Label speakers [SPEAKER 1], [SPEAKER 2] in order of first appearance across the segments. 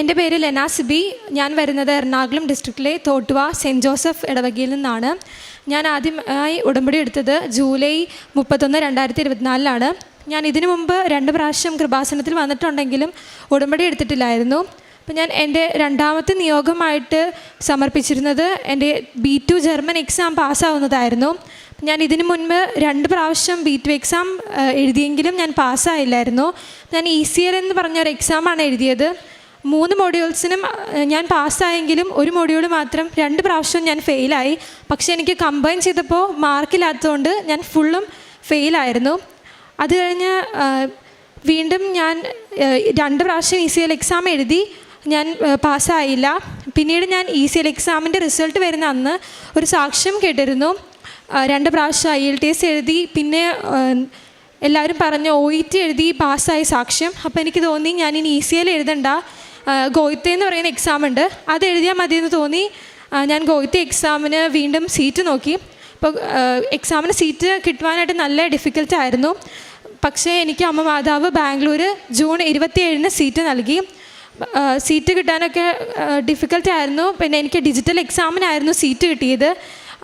[SPEAKER 1] എന്റെ പേര് ലെന സിബി. ഞാൻ വരുന്നത് എറണാകുളം ഡിസ്ട്രിക്റ്റിലെ തോട്ടുവ സെന്റ് ജോസഫ് ഇടവകയിൽ നിന്നാണ്. ഞാൻ ആദ്യമായി ഉടമ്പടി എടുത്തത് ജൂലൈ മുപ്പത്തൊന്ന് രണ്ടായിരത്തി ഇരുപത്തിനാലിലാണ് ഞാൻ ഇതിനു മുമ്പ് രണ്ട് പ്രാവശ്യം കൃപാസനത്തിൽ വന്നിട്ടുണ്ടെങ്കിലും ഉടമ്പടി എടുത്തിട്ടില്ലായിരുന്നു. അപ്പം ഞാൻ എന്റെ രണ്ടാമത്തെ നിയോഗമായിട്ട് സമർപ്പിച്ചിരുന്നത് എന്റെ ബി ടു ജർമ്മൻ എക്സാം പാസ്സാവുന്നതായിരുന്നു. ഞാൻ ഇതിനു മുൻപ് രണ്ട് പ്രാവശ്യം ബി ടു എക്സാം എഴുതിയെങ്കിലും ഞാൻ പാസ്സായില്ലായിരുന്നു. ഞാൻ ഇ സി എൽ എന്ന് പറഞ്ഞൊരു എക്സാമാണ് എഴുതിയത്. മൂന്ന് മോഡ്യൂൾസിനും ഞാൻ പാസ്സായെങ്കിലും ഒരു മോഡ്യൂൾ മാത്രം രണ്ട് പ്രാവശ്യം ഞാൻ ഫെയിലായി. പക്ഷേ എനിക്ക് കമ്പൈൻ ചെയ്തപ്പോൾ മാർക്കില്ലാത്തതുകൊണ്ട് ഞാൻ ഫുള്ളും ഫെയിലായിരുന്നു. അത് കഴിഞ്ഞ് വീണ്ടും ഞാൻ രണ്ട് പ്രാവശ്യം ഇ സി എൽ എക്സാം എഴുതി. ഞാൻ പാസ്സായില്ല. പിന്നീട് ഞാൻ ഇ സി എൽ എക്സാമിന്റെ റിസൾട്ട് വരുന്ന അന്ന് ഒരു സാക്ഷ്യം കേട്ടിരുന്നു. രണ്ട് പ്രാവശ്യം ഐ എൽ ടി എസ് എഴുതി. പിന്നെ എല്ലാവരും പറഞ്ഞു ഒ ഇ ടി എഴുതി പാസ്സായ സാക്ഷ്യം. അപ്പോൾ എനിക്ക് തോന്നി ഞാൻ ഇനി ഇ സി എൽ എഴുതണ്ട. ഗോയിത്തെ എന്ന് പറയുന്ന എക്സാം ഉണ്ട്. അത് എഴുതിയാൽ മതിയെന്ന് തോന്നി. ആ, ഞാൻ ഗോയിത്തെ എക്സാമിന് വീണ്ടും സീറ്റ് നോക്കി. അപ്പോൾ എക്സാമിന് സീറ്റ് കിട്ടുവാനായിട്ട് നല്ല ഡിഫിക്കൽട്ട് ആയിരുന്നു. പക്ഷേ എനിക്ക് അമ്മ മാതാവ് ബാംഗ്ലൂർ ജൂൺ ഇരുപത്തിയേഴിന് സീറ്റ് നൽകി. സീറ്റ് കിട്ടാനൊക്കെ ഡിഫിക്കൽട്ട് ആയിരുന്നു. പിന്നെ എനിക്ക് ഡിജിറ്റൽ എക്സാമിനായിരുന്നു സീറ്റ് കിട്ടിയത്.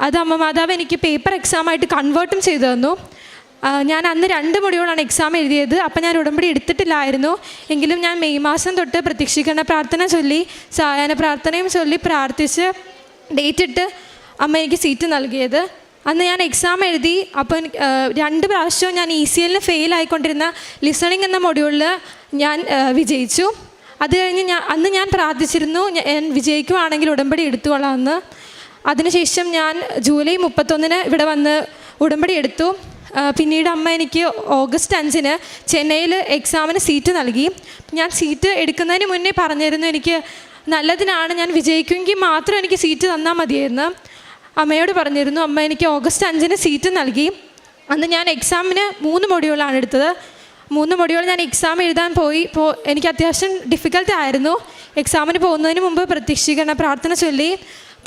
[SPEAKER 1] അത് അമ്മ മാതാവ് എനിക്ക് പേപ്പർ എക്സാമായിട്ട് കൺവേർട്ടും ചെയ്തു തന്നു. ഞാൻ അന്ന് രണ്ട് മൊഡ്യൂളാണ് എക്സാം എഴുതിയത്. അപ്പം ഞാൻ ഉടമ്പടി എടുത്തിട്ടില്ലായിരുന്നു. എങ്കിലും ഞാൻ മെയ് മാസം തൊട്ട് പ്രതീക്ഷിക്കുന്ന പ്രാർത്ഥന ചൊല്ലി സായാഹ്ന പ്രാർത്ഥനയും ചൊല്ലി പ്രാർത്ഥിച്ച് ഡേറ്റ് ഇട്ട് അമ്മ എനിക്ക് സീറ്റ് നൽകിയത്. അന്ന് ഞാൻ എക്സാം എഴുതി. അപ്പം രണ്ട് പ്രാവശ്യവും ഞാൻ ഇ സി എല്ലിന് ഫെയിൽ ആയിക്കൊണ്ടിരുന്ന ലിസണിങ് എന്ന മൊഡ്യൂളിൽ ഞാൻ വിജയിച്ചു. അത് കഴിഞ്ഞ് ഞാൻ അന്ന് ഞാൻ പ്രാർത്ഥിച്ചിരുന്നു ഞാൻ വിജയിക്കുവാണെങ്കിൽ ഉടമ്പടി എടുത്തുകൊള്ളാമെന്ന് അതിനുശേഷം ഞാൻ ജൂലൈ മുപ്പത്തൊന്നിന് ഇവിടെ വന്ന് ഉടമ്പടി എടുത്തു. പിന്നീട് അമ്മ എനിക്ക് ഓഗസ്റ്റ് അഞ്ചിന് ചെന്നൈയിൽ എക്സാമിന് സീറ്റ് നൽകി. ഞാൻ സീറ്റ് എടുക്കുന്നതിന് മുന്നേ പറഞ്ഞിരുന്നു എനിക്ക് നല്ലതിനാണ് ഞാൻ വിജയിക്കുമെങ്കിൽ മാത്രം എനിക്ക് സീറ്റ് തന്നാൽ മതിയായിരുന്നു. അമ്മയോട് പറഞ്ഞിരുന്നു അമ്മ എനിക്ക് ഓഗസ്റ്റ് അഞ്ചിന് സീറ്റ് നൽകി. അന്ന് ഞാൻ എക്സാമിന് മൂന്ന് മൊഡ്യൂളാണ് എടുത്തത്. മൂന്ന് മൊഡ്യൂൾ ഞാൻ എക്സാം എഴുതാൻ പോയി. പോ എനിക്ക് അത്യാവശ്യം ഡിഫിക്കൽട്ട് ആയിരുന്നു. എക്സാമിന് പോകുന്നതിന് മുമ്പ് പ്രത്യക്ഷീകരണ പ്രാർത്ഥന ചൊല്ലി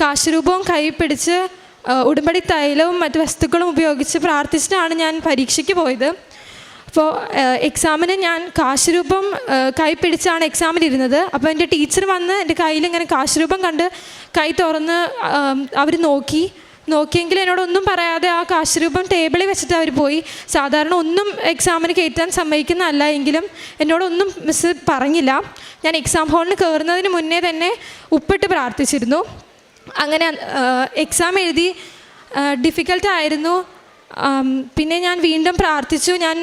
[SPEAKER 1] കാശുരൂപവും കൈ പിടിച്ച് ഉടുമ്പടി തൈലവും മറ്റ് വസ്തുക്കളും ഉപയോഗിച്ച് പ്രാർത്ഥിച്ചിട്ടാണ് ഞാൻ പരീക്ഷയ്ക്ക് പോയത്. അപ്പോൾ എക്സാമിന് ഞാൻ കാശുരൂപം കൈ പിടിച്ചാണ് എക്സാമിലിരുന്നത് അപ്പോൾ എന്റെ ടീച്ചർ വന്ന് എന്റെ കയ്യിൽ ഇങ്ങനെ കാശുരൂപം കണ്ട് കൈ തുറന്ന് അവർ നോക്കി. നോക്കിയെങ്കിൽ എന്നോടൊന്നും പറയാതെ ആ കാശുരൂപം ടേബിളിൽ വെച്ചിട്ട് അവർ പോയി. സാധാരണ ഒന്നും എക്സാമിന് കയറ്റാൻ സമ്മതിക്കുന്നതല്ല എങ്കിലും എന്നോടൊന്നും മിസ് പറഞ്ഞില്ല. ഞാൻ എക്സാം ഹാളിൽ കയറുന്നതിന് മുന്നേ തന്നെ ഉപ്പിട്ട് പ്രാർത്ഥിച്ചിരുന്നു. അങ്ങനെ എക്സാം എഴുതി ഡിഫിക്കൽട്ടായിരുന്നു പിന്നെ ഞാൻ വീണ്ടും പ്രാർത്ഥിച്ചു. ഞാൻ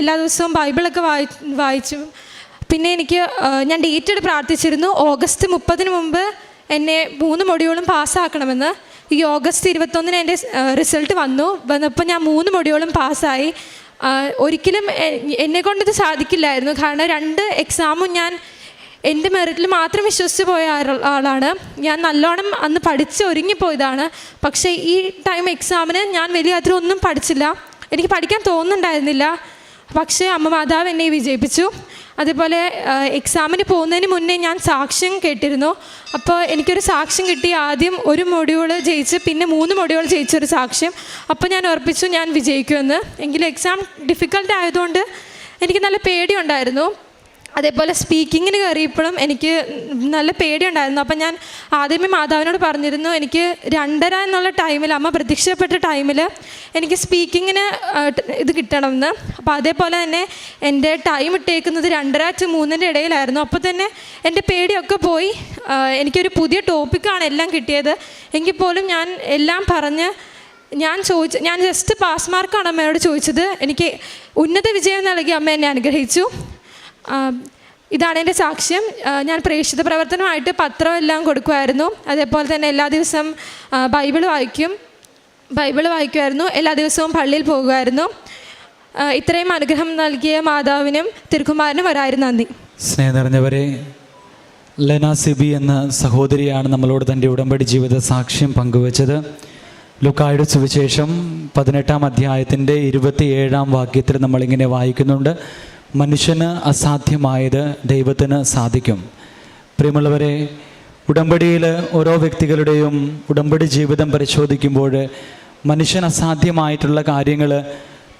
[SPEAKER 1] എല്ലാ ദിവസവും ബൈബിളൊക്കെ വായി വായിച്ചു. പിന്നെ എനിക്ക് ഞാൻ ഡേറ്റ് പ്രാർത്ഥിച്ചിരുന്നു. ഓഗസ്റ്റ് മുപ്പതിന് മുമ്പ് എന്നെ മൂന്ന് മൊഡ്യൂളും പാസ്സാക്കണമെന്ന്. ഈ ഓഗസ്റ്റ് ഇരുപത്തൊന്നിന് എന്റെ റിസൾട്ട് വന്നു. വന്നപ്പോൾ ഞാൻ മൂന്ന് മൊഡ്യൂളും പാസ്സായി. ഒരിക്കലും എന്നെ കൊണ്ടിത് സാധിക്കില്ലായിരുന്നു. കാരണം രണ്ട് എക്സാമും ഞാൻ എന്റെ മെറിറ്റിൽ മാത്രം വിശ്വസിച്ച് പോയ ആളാണ്. ഞാൻ നല്ലോണം അന്ന് പഠിച്ച് ഒരുങ്ങിപ്പോയതാണ്. പക്ഷേ ഈ ടൈം എക്സാമിന് ഞാൻ വലിയ അത്ര ഒന്നും പഠിച്ചില്ല. എനിക്ക് പഠിക്കാൻ തോന്നുന്നുണ്ടായിരുന്നില്ല. പക്ഷേ അമ്മ മാതാവ് എന്നെ വിജയിപ്പിച്ചു. അതേപോലെ എക്സാമിന് പോകുന്നതിന് മുന്നേ ഞാൻ സാക്ഷ്യം കേട്ടിരുന്നു. അപ്പോൾ എനിക്കൊരു സാക്ഷ്യം കിട്ടി. ആദ്യം ഒരു മൊഡ്യൂൾ ജയിച്ച് പിന്നെ മൂന്ന് മൊഡ്യൂൾ ജയിച്ചൊരു സാക്ഷ്യം. അപ്പോൾ ഞാൻ ഉറപ്പിച്ചു ഞാൻ വിജയിക്കുമെന്ന്. എങ്കിലും എക്സാം ഡിഫിക്കൽട്ട് ആയതുകൊണ്ട് എനിക്ക് നല്ല പേടിയുണ്ടായിരുന്നു. അതേപോലെ സ്പീക്കിങ്ങിന് കയറിയപ്പോഴും എനിക്ക് നല്ല പേടിയുണ്ടായിരുന്നു. അപ്പം ഞാൻ ആദ്യമേ മാതാവിനോട് പറഞ്ഞിരുന്നു എനിക്ക് രണ്ടര എന്നുള്ള ടൈമിൽ അമ്മ പ്രത്യക്ഷപ്പെട്ട ടൈമിൽ എനിക്ക് സ്പീക്കിങ്ങിന് ഇത് കിട്ടണമെന്ന്. അപ്പോൾ അതേപോലെ തന്നെ എന്റെ ടൈം ഇട്ടേക്കുന്നത് രണ്ടര ടു മൂന്നിന്റെ ഇടയിലായിരുന്നു. അപ്പോൾ തന്നെ എന്റെ പേടിയൊക്കെ പോയി. എനിക്കൊരു പുതിയ ടോപ്പിക്കാണ് എല്ലാം കിട്ടിയത്. എങ്കിൽ പോലും ഞാൻ എല്ലാം പറഞ്ഞ് ഞാൻ ചോദിച്ച ഞാൻ ജസ്റ്റ് പാസ് മാർക്കാണ് അമ്മയോട് ചോദിച്ചത്. എനിക്ക് ഉന്നത വിജയം നൽകി അമ്മ എന്നെ അനുഗ്രഹിച്ചു. ഇതാണ് എന്റെ സാക്ഷ്യം. ഞാൻ പ്രേക്ഷിത പ്രവർത്തനമായിട്ട് പത്രമെല്ലാം കൊടുക്കുമായിരുന്നു. അതേപോലെ തന്നെ എല്ലാ ദിവസവും ബൈബിൾ വായിക്കും. ബൈബിൾ വായിക്കുമായിരുന്നു. എല്ലാ ദിവസവും പള്ളിയിൽ പോകുമായിരുന്നു. ഇത്രയും അനുഗ്രഹം നൽകിയ മാതാവിനും തിരുക്കുമാരനും ഒരായിരം നന്ദി.
[SPEAKER 2] സ്നേഹം നിറഞ്ഞവരെ ലെന സിബി എന്ന സഹോദരിയാണ് നമ്മളോട് തന്റെ ഉടമ്പടി ജീവിത സാക്ഷ്യം പങ്കുവച്ചത്. ലുക്കായുടെ സുവിശേഷം പതിനെട്ടാം അധ്യായത്തിന്റെ ഇരുപത്തിയേഴാം വാക്യത്തിൽ നമ്മളിങ്ങനെ വായിക്കുന്നുണ്ട്. മനുഷ്യന് അസാധ്യമായത് ദൈവത്തിന് സാധിക്കും. പ്രിയമുള്ളവരെ ഉടമ്പടിയിൽ ഓരോ വ്യക്തികളുടെയും ഉടമ്പടി ജീവിതം പരിശോധിക്കുമ്പോൾ മനുഷ്യൻ അസാധ്യമായിട്ടുള്ള കാര്യങ്ങൾ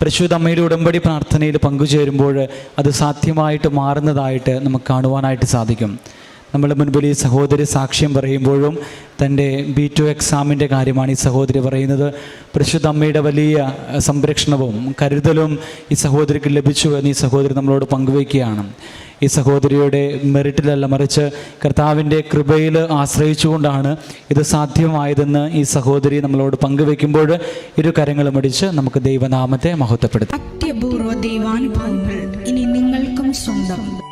[SPEAKER 2] പരിശുദ്ധ അമ്മയുടെ ഉടമ്പടി പ്രാർത്ഥനയിൽ പങ്കുചേരുമ്പോൾ അത് സാധ്യമായിട്ട് മാറുന്നതായിട്ട് നമുക്ക് കാണുവാനായിട്ട് സാധിക്കും. നമ്മുടെ മുൻപിൽ ഈ സഹോദരി സാക്ഷ്യം പറയുമ്പോഴും തന്റെ ബി ടു എക്സാമിന്റെ കാര്യമാണ് ഈ സഹോദരി പറയുന്നത്. പരിശുദ്ധ അമ്മയുടെ വലിയ സംരക്ഷണവും കരുതലും ഈ സഹോദരിക്ക് ലഭിച്ചു എന്ന് ഈ സഹോദരി നമ്മളോട് പങ്കുവയ്ക്കുകയാണ്. ഈ സഹോദരിയുടെ മെറിറ്റിലല്ല മറിച്ച് കർത്താവിന്റെ കൃപയിൽ ആശ്രയിച്ചുകൊണ്ടാണ് ഇത് സാധ്യമായതെന്ന് ഈ സഹോദരി നമ്മളോട് പങ്കുവെക്കുമ്പോൾ ഇരു കരങ്ങളും അടിച്ച് നമുക്ക് ദൈവനാമത്തെ മഹത്വപ്പെടുത്താം.
[SPEAKER 3] അത്യപൂർവ ദൈവാനുഭവങ്ങൾ ഇനി നിങ്ങൾക്കും സ്വന്തം.